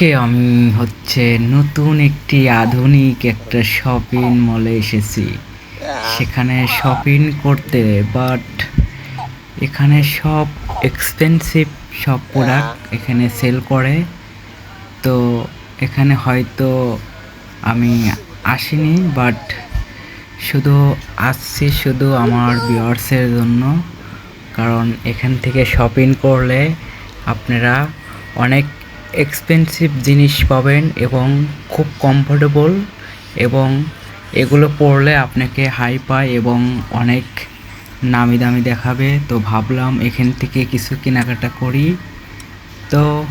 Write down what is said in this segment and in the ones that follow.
আজকে আমি হচ্ছে নতুন একটি আধুনিক একটা শপিং মলে এসেছি। সেখানে শপিং করতে বাট এখানে সব এক্সপেন্সিভ সব প্রোডাক্ট এখানে সেল করে। তো এখানে হয়তো আমি আসিনি বাট শুধু আসছি শুধু আমার ভিউয়ার্সের জন্য। কারণ এখান থেকে শপিং করলে আপনারা অনেক এক্সপেন্সিভ জিনিস পাবেন এবং খুব কমফোর্টেবল এবং এগুলো পরলে আপনাকে হাই পায় এবং অনেক নামি দামি দেখাবে। তো ভাবলাম এখান থেকে কিছু কেনাকাটা করি। তো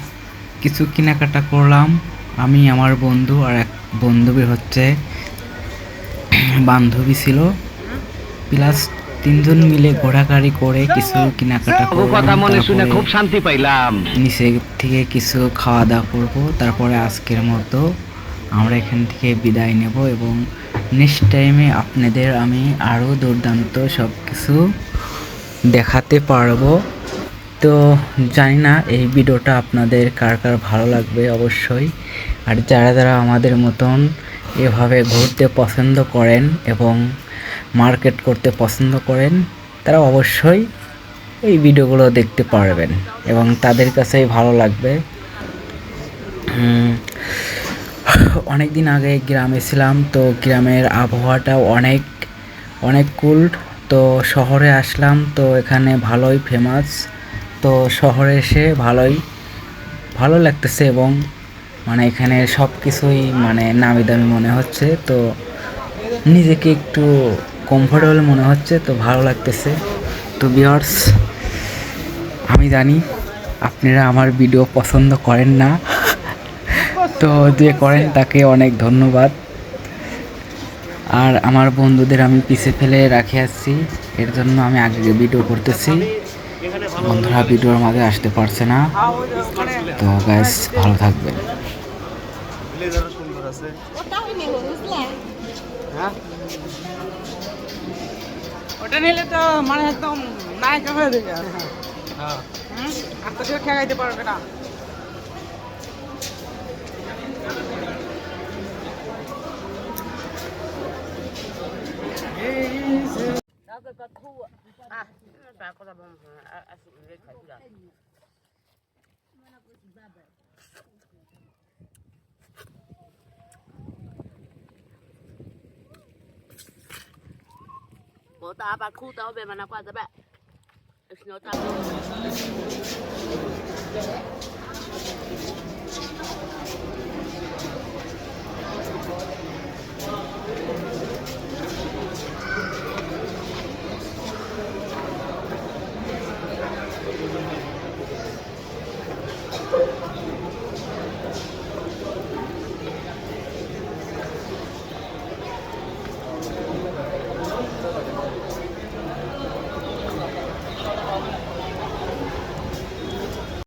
কিছু কেনাকাটা করলাম। আমি, আমার বন্ধু আর এক বন্ধুবী হচ্ছে বান্ধবী ছিল। প্লাস তিনজন মিলে ঘোরাঘুরি করে কিছু কেনাকাটা ও কথা মনে শুনে খুব শান্তি পাইলাম। নিচে থেকে কিছু খাওয়া দাওয়া করব তারপরে আজকের মতো আমরা এখান থেকে বিদায় নেব এবং নেক্সট টাইমে আপনাদের আমি আরও দুর্দান্ত সব কিছু দেখাতে পারব। তো জানি না এই ভিডিওটা আপনাদের কার কার ভালো লাগবে অবশ্যই। আর যারা যারা আমাদের মতন এভাবে ঘুরতে পছন্দ করেন এবং মার্কেট করতে পছন্দ করেন, তারা অবশ্যই এই ভিডিওগুলো দেখতে পারবেন এবং তাদের কাছেই ভালো লাগবে। অনেক দিন আগে গ্রামে ছিলাম, তো গ্রামের আবহাওয়াটাও অনেক অনেক কুল। তো শহরে আসলাম, তো এখানে ভালোই ফেমাস তো শহরে এসে ভালোই, ভালো লাগতেছে এবং মানে এখানে সব কিছুই মানে নামি দামি মনে হচ্ছে, তো নিজেকে একটু কমফোর্টেবল মনে হচ্ছে, তো ভালো লাগতেছে। তো বিয়ার্স আমি জানি আপনারা আমার ভিডিও পছন্দ করেন না। তো যে করেন তাকে অনেক ধন্যবাদ। আর আমার বন্ধুদের আমি পিছে ফেলে রাখে আসছি এর জন্য আমি আগে ভিডিও করতেছি। বন্ধুরা ভিডিওর মাঝে আসতে পারছে না। তো গ্যাস ভালো থাকবেন। ওটাও নেব বুঝলে? ওটা নিলে তো মানে একদম নায়িকা হয়ে যাবে হুম? আর তো কেউ ঠেকাইতে পারবে না। Bộ ta ota apa kuta obe mana kwa zabe. It's not a problem.